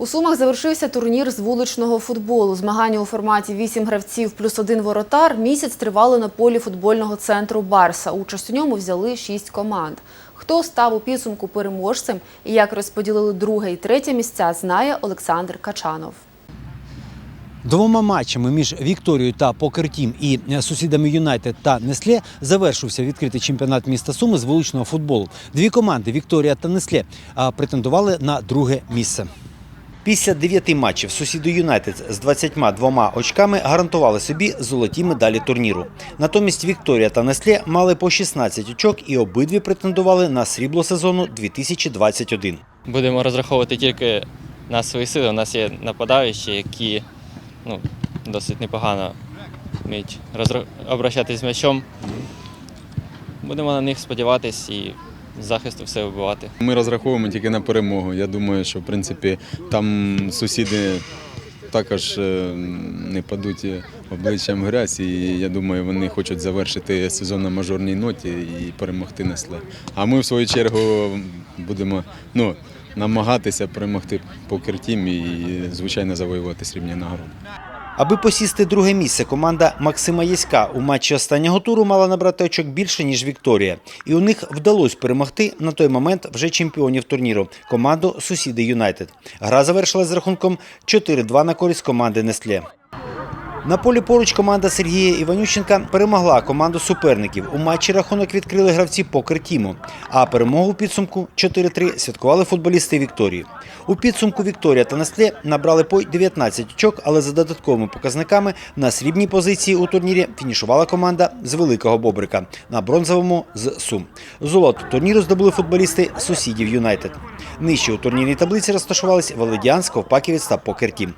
У Сумах завершився турнір з вуличного футболу. Змагання у форматі 8 гравців плюс один воротар місяць тривали на полі футбольного центру Барса. Участь у ньому взяли 6 команд. Хто став у підсумку переможцем і як розподілили друге і третє місця, знає Олександр Качанов. Двома матчами між Вікторією та Покертім і сусідами Юнайтед та Несле завершився відкритий чемпіонат міста Суми з вуличного футболу. Дві команди Вікторія та Несле претендували на друге місце. Після дев'яти матчів сусіди Юнайтед з 22 очками гарантували собі золоті медалі турніру. Натомість Вікторія та Несле мали по 16 очок і обидві претендували на срібло сезону 2021. Будемо розраховувати тільки на свої сили. У нас є нападаючі, які ну, досить непогано вміють обращатись з м'ячом. Будемо на них сподіватись і захисту все вибивати. Ми розраховуємо тільки на перемогу. Я думаю, що в принципі там сусіди також е, не падуть обличчям грязь, і я думаю, вони хочуть завершити сезон на мажорній ноті і перемогти несле. А ми в свою чергу будемо ну, намагатися перемогти покертім і, звичайно, завоювати срібні нагороди. Аби посісти друге місце, команда Максима Єська у матчі останнього туру мала набрати очок більше, ніж Вікторія. І у них вдалося перемогти на той момент вже чемпіонів турніру команду Сусіди Юнайтед. Гра завершилась з рахунком 4-2 на користь команди Нестле. На полі поруч команда Сергія Іванющенка перемогла команду суперників. У матчі рахунок відкрили гравці покер-тіму. А перемогу у підсумку 4-3 святкували футболісти Вікторії. У підсумку Вікторія та Нестле набрали по 19 очок, але за додатковими показниками на срібній позиції у турнірі фінішувала команда з Великого Бобрика, на бронзовому з Сум. Золото турніру здобули футболісти сусідів Юнайтед. Нижче у турнірній таблиці розташувались Володіанськ, Ковпаківець та Покер-Тім.